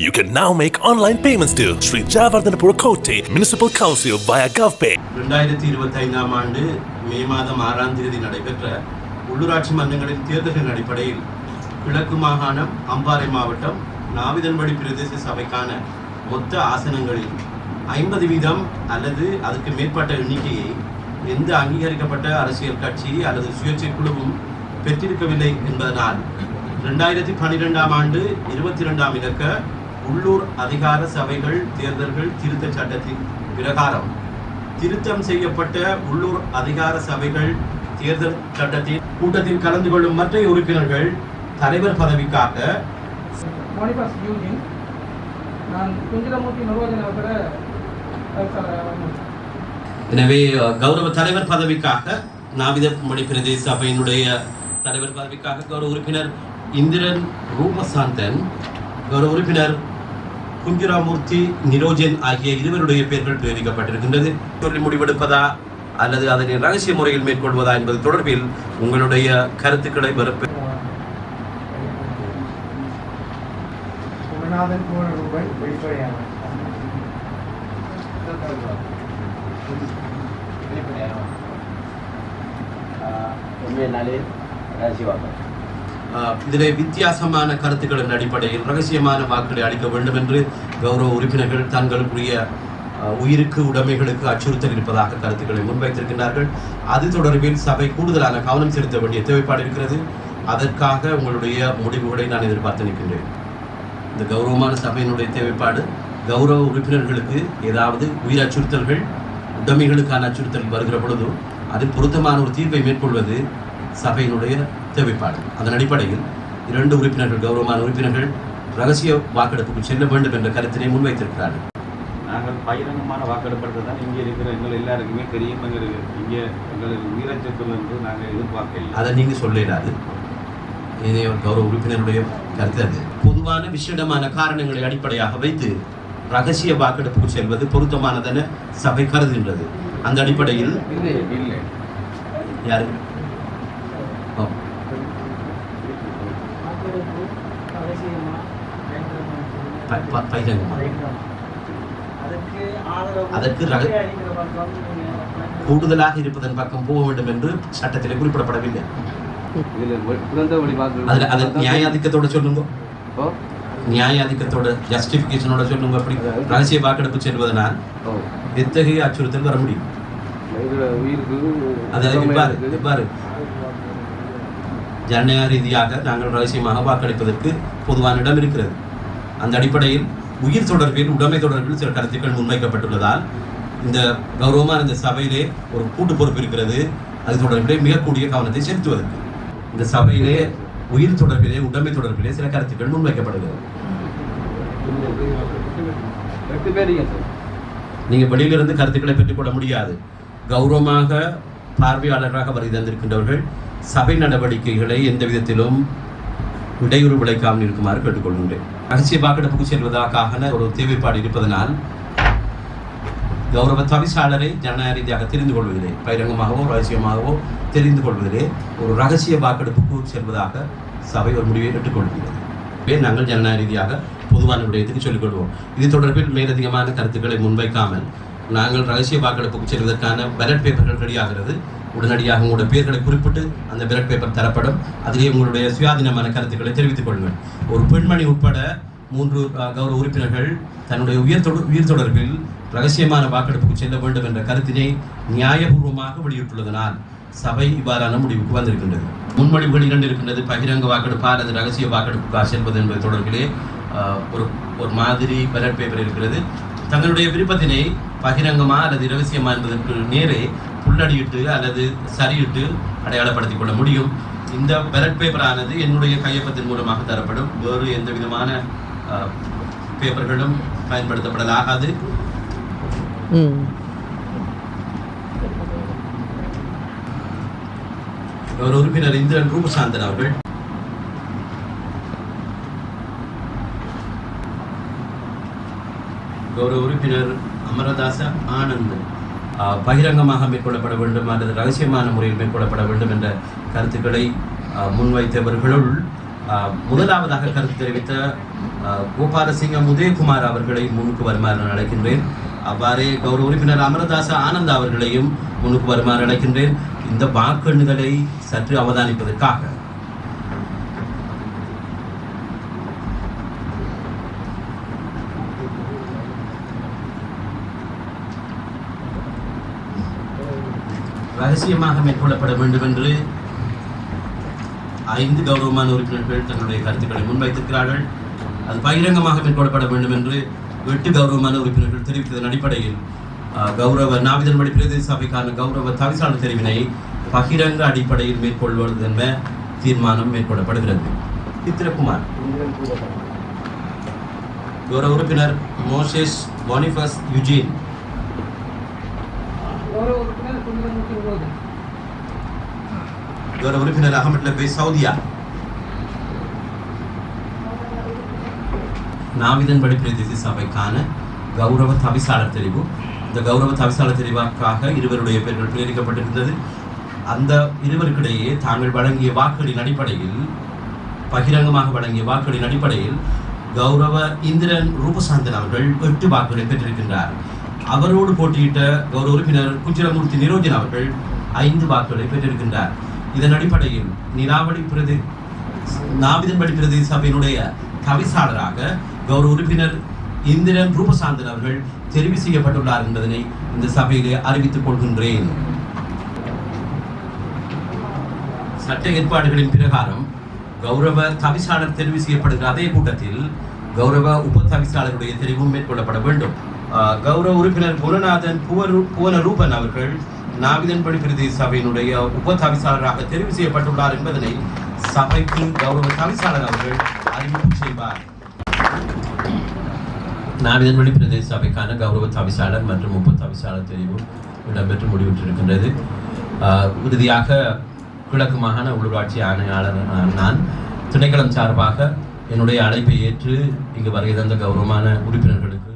You can now make online payments to Sri Jayavardhanapura Kotte Municipal Council via GovPay. ரெண்டாயிரத்தி இருபத்தைந்தாம் ஆண்டு மே மாதம் ஆறாம் தேதி நடைபெற்ற உள்ளூராட்சி மன்றங்களின் தேர்தல்களின் அடிப்படையில் கிழக்கு மாகாணம் அம்பாறை மாவட்டம் நாவிதன்வழி பிரதேச சபைக்கான மொத்த ஆசனங்களில் ஐம்பது வீதம் அல்லது அதுக்கு மேற்பட்ட எண்ணிக்கையை எந்த அங்கீகரிக்கப்பட்ட அரசியல் கட்சி அல்லது சுயேட்சை குழுவும் பெற்றிருக்கவில்லை என்பதனால் ரெண்டாயிரத்தி பன்னிரெண்டாம் ஆண்டு இருபத்தி ரெண்டாம் இலக்க உள்ளூர் அதிகார சபைகள் தேர்தல்கள் திருத்தச் சட்டத்தின் பிரகாரம். திருத்தம் செய்யப்பட்ட உள்ளூர் அதிகார சபைகள் தேர்தல் சட்டத்தின் கூட்டத்தில் கலந்து கொள்ளும் மற்ற உறுப்பினர்கள் தலைவர் பதவிக்காக எனவே கௌரவ தலைவர் பதவிக்காக நாவிதமணி பிரதேச சபையினுடைய தலைவர் பதவிக்காக கௌரவ உறுப்பினர் இந்திரன் ரூபசாந்தன் கௌரவ உறுப்பினர் குஞ்சுராமூர்த்தி நிரோஜன் ஆகிய இருவருடைய பெயர்கள் தெரிவிக்கப்பட்டிருக்கின்றது சொல்லி முடிவெடுப்பதா அல்லது அதனை ரகசிய முறையில் மேற்கொள்வதா என்பது தொடர்பில் உங்களுடைய கருத்துக்களை வரப்ப உண்மையினாலே ரகசியவாக்கம் இதிலே வித்தியாசமான கருத்துக்களின் அடிப்படையில் ரகசியமான வாக்குகளை அளிக்க வேண்டும் என்று கௌரவ உறுப்பினர்கள் தங்களுக்குரிய உயிருக்கு உடைமைகளுக்கு அச்சுறுத்தல் இருப்பதாக கருத்துக்களை முன்வைத்திருக்கின்றார்கள். அது தொடர்பில் சபை கூடுதலான கவனம் செலுத்த வேண்டிய தேவைப்பாடு இருக்கிறது. அதற்காக உங்களுடைய முடிவுகளை நான் எதிர்பார்த்து நிற்கின்றேன். இந்த கௌரவமான சபையினுடைய தேவைப்பாடு கௌரவ உறுப்பினர்களுக்கு ஏதாவது உயிர் அச்சுறுத்தல்கள் உடைமைகளுக்கான அச்சுறுத்தல் வருகிற பொழுது அதில் பொருத்தமான ஒரு தீர்வை மேற்கொள்வது சபையினுடைய தேவைப்பாடு. அதன் அடிப்படையில் இரண்டு உறுப்பினர்கள் கௌரவமான உறுப்பினர்கள் ரகசிய வாக்கெடுப்புக்கு செல்ல வேண்டும் என்ற கருத்தினை முன்வைத்திருக்கிறார்கள். நாங்கள் பகிரங்கமான வாக்கெடுப்படுறது தான் இங்கே இருக்கிற எங்கள் எல்லாருக்குமே தெரியும் எங்களுக்கு இங்கே எங்களுக்கு உயிரச்சத்தில் இருந்து நாங்கள் எதிர்பார்க்கல அதை நீங்க சொல்ல இயலாது இதே கௌரவ உறுப்பினருடைய கருத்து அது. பொதுவான விஷயமான காரணங்களை அடிப்படையாக வைத்து ரகசிய வாக்கெடுப்புக்கு செல்வது பொருத்தமானதென சபை கருதுகின்றது. அந்த அடிப்படையில் இல்லை இல்லை. யாரு? ப- ப- பகிரங்கமா. அதற்கு கூடுதலாக இருப்பதன் பக்கம் போக வேண்டும் என்று சட்டத்திலே குறிப்பிடப்படவில்லை. நியாயாதிக்கத்தோட சொல்லுங்க. நியாயாதிக்கத்தோட ஜஸ்டிபிகேஷனோட சொல்லுங்க அப்படி ரகசிய வாக்கெடுப்பு செல்வதனால் எத்தகைய அச்சுறுத்தல் வர முடியும்? ஜனநாயக ரீதியாக நாங்கள் ரகசியமாக வாக்களிப்பதற்கு பொதுவான இடம் இருக்கிறது. அந்த அடிப்படையில் உயிர் தொடர்பில் உடைமை தொடர்பில் சில கருத்துக்கள் முன்வைக்கப்பட்டுள்ளதால் இந்த கௌரவமான இந்த சபையிலே ஒரு கூட்டு பொறுப்பு இருக்கிறது. அது தொடர்பிலே மிகக்கூடிய கவனத்தை செலுத்துவதற்கு. இந்த சபையிலே உயிர் தொடர்பிலே உடைமை தொடர்பிலே சில கருத்துக்கள் முன்வைக்கப்படுகிறது. நீங்க வெளியிலிருந்து கருத்துக்களை பெற்றுக்கொள்ள முடியாது. கௌரவமாக பார்வையாளராக வருகை தந்திருக்கின்றவர்கள் சபை நடவடிக்கைகளை எந்த விதத்திலும் இடையூறு விளைக்காமல் இருக்குமாறு கேட்டுக்கொள்கின்றேன். ரகசிய வாக்கெடுப்புக்கு செல்வதற்காக ஒரு தேவைப்பாடு இருப்பதனால் கௌரவ தவிசாளரை ஜனநாயக ரீதியாக தெரிந்து கொள்வதிலே பகிரங்கமாகவோ ரகசியமாகவோ தெரிந்து கொள்வதிலே ஒரு ரகசிய வாக்கெடுப்புக்கு செல்வதாக சபை ஒரு முடிவை எடுத்துக்கொள்கிறது. நாங்கள் ஜனநாயக ரீதியாக பொதுவான விடயத்துக்கு சொல்லிக் கொள்வோம் இது தொடர்பில் மேலதிகமான கருத்துக்களை முன்வைக்காமல் நாங்கள் ரகசிய வாக்கெடுப்புக்கு செல்வதற்கான பேலட் பேப்பர்கள் ரெடியாகிறது உடனடியாக உங்களுடைய பேர்களை குறிப்பிட்டு அந்த பேலட் பேப்பர் தரப்படும். அதிலே உங்களுடைய சுயாதீனமான கருத்துக்களை தெரிவித்துக் கொள்ளுங்கள். ஒரு பெண்மணி உட்பட மூன்று கௌரவ உறுப்பினர்கள் தன்னுடைய உயர் தொடர் உயிர் தொடர்பில் ரகசியமான வாக்கெடுப்புக்கு செல்ல வேண்டும் என்ற கருத்தினை நியாயபூர்வமாக வெளியிட்டுள்ளதனால் சபை இவ்வாறான முடிவுக்கு வந்திருக்கின்றது. முன்மொழிவுகள் இரண்டு இருக்கின்றது பகிரங்க வாக்கெடுப்பு அல்லது ரகசிய வாக்கெடுப்புக்கா செல்வது என்பது தொடர்பிலே ஒரு ஒரு மாதிரி பேப்பர் இருக்கிறது. தங்களுடைய விருப்பத்தினை பகிரங்கமா அல்லது ரகசியமா என்பதற்கு நேரே புள்ளடியிட்டு அல்லது சரியிட்டு அடையாளப்படுத்திக் கொள்ள முடியும். இந்த பேலட் பேப்பரானது என்னுடைய கையொப்பத்தின் மூலமாக தரப்படும். வேறு எந்த விதமான பேப்பர்களும் பயன்படுத்தப்படலாகாது. ஒரு உறுப்பினர் இந்திரன் ரூபசாந்தன் அவர்கள். கௌரவ உறுப்பினர் அமரதாச ஆனந்த் ஆஹ், பகிரங்கமாக மேற்கொள்ளப்பட வேண்டும் அல்லது ரகசியமான முறையில் மேற்கொள்ளப்பட வேண்டும் என்ற கருத்துக்களை முன்வைத்தவர்களுள் முதலாவதாக கருத்து தெரிவித்த அஹ், கோபாலசிங்கம் உதயகுமார் அவர்களை முன்னுக்கு வருமாறு நான் அழைக்கின்றேன். அவ்வாறே கௌரவ உறுப்பினர் அமரதாச ஆனந்த் அவர்களையும் முன்னுக்கு வருமாறு அழைக்கின்றேன். இந்த வாக்கெண்ணுகளை சற்று அவதானிப்பதற்காக. ரகசியமாக மேற்கொள்ளப்பட வேண்டும் என்று ஐந்து கௌரவமான உறுப்பினர்கள் தங்களுடைய கருத்துக்களை முன்வைத்திருக்கிறார்கள். அது பகிரங்கமாக மேற்கொள்ளப்பட வேண்டும் என்று எட்டு கௌரவமான உறுப்பினர்கள் தெரிவித்ததன் அடிப்படையில் கௌரவ நாவிதன்படி பிரதேச சபைக்கான கௌரவ தவிசாளர் தெரிவினை பகிரங்க அடிப்படையில் மேற்கொள்வது என்ற தீர்மானம் மேற்கொள்ளப்படுகிறது. சித்திரகுமார். கௌரவ உறுப்பினர் மோசேஸ் பானிஃபஸ் யுஜீன் கௌரவ உறுப்பினர் குஞ்சரமூர்த்தி விரோதன் கௌரவ உறுப்பினர் அகமது லபை சவுதியா. நாவிதன்படி பிரதிநிதி சபைக்கான கௌரவ தவிசாளர் தெரிவு. இந்த கௌரவ தவிசாளர் தெரிவாக்காக இருவருடைய பெயர்கள் பிரேரிக்கப்பட்டிருந்தது. அந்த இருவருக்கிடையே தாங்கள் வழங்கிய வாக்குகளின் அடிப்படையில் பகிரங்கமாக வழங்கிய வாக்குகளின் அடிப்படையில் கௌரவ இந்திரன் ரூபசாந்தன் அவர்கள் எட்டு வாக்குகளை பெற்றிருக்கின்றார். அவரோடு போட்டியிட்ட கௌரவ உறுப்பினர் குஞ்சிரமூர்த்தி நிரோஜன் அவர்கள் ஐந்து வாக்குகளை பெற்றிருக்கின்றார். இதன் அடிப்படையில் நிலாவடி பிரதி நாவிதன்படி பிரதி சபையினுடைய தவிசாளராக கௌரவ உறுப்பினர் இந்திரன் ரூபசாந்தன் அவர்கள் தெரிவு செய்யப்பட்டுள்ளார் என்பதனை இந்த சபையிலே அறிவித்துக் கொள்கின்றேன். சட்ட ஏற்பாடுகளின் பிரகாரம் கௌரவ தவிசாளர் தெரிவு செய்யப்படுகிற அதே கூட்டத்தில் கௌரவ உப தவிசாளருடைய தெரிவும் மேற்கொள்ளப்பட வேண்டும். கௌரவ உறுப்பினர் குணநாதன் புவரு புவனரூபன் அவர்கள் நாவிதன்படி பிரதேச சபையினுடைய உப தவிசாளராக தெரிவு செய்யப்பட்டுள்ளார் என்பதனை சபைக்கு கௌரவ தவிசாளர் அவர்கள் அறிவிப்பு செய்வார். நாவிதன்படி பிரதேச சபைக்கான கௌரவ தவிசாளர் மற்றும் உப தவிசாளர் தெரிவு இடம்பெற்று முடிவுற்றிருக்கின்றது. இறுதியாக கிழக்கு மாகாண உள்ளூராட்சி ஆணையாளர் நான் திணைக்களம் சார்பாக என்னுடைய அழைப்பை ஏற்று இங்கு வருகை தந்த கௌரவமான உறுப்பினர்களுக்கு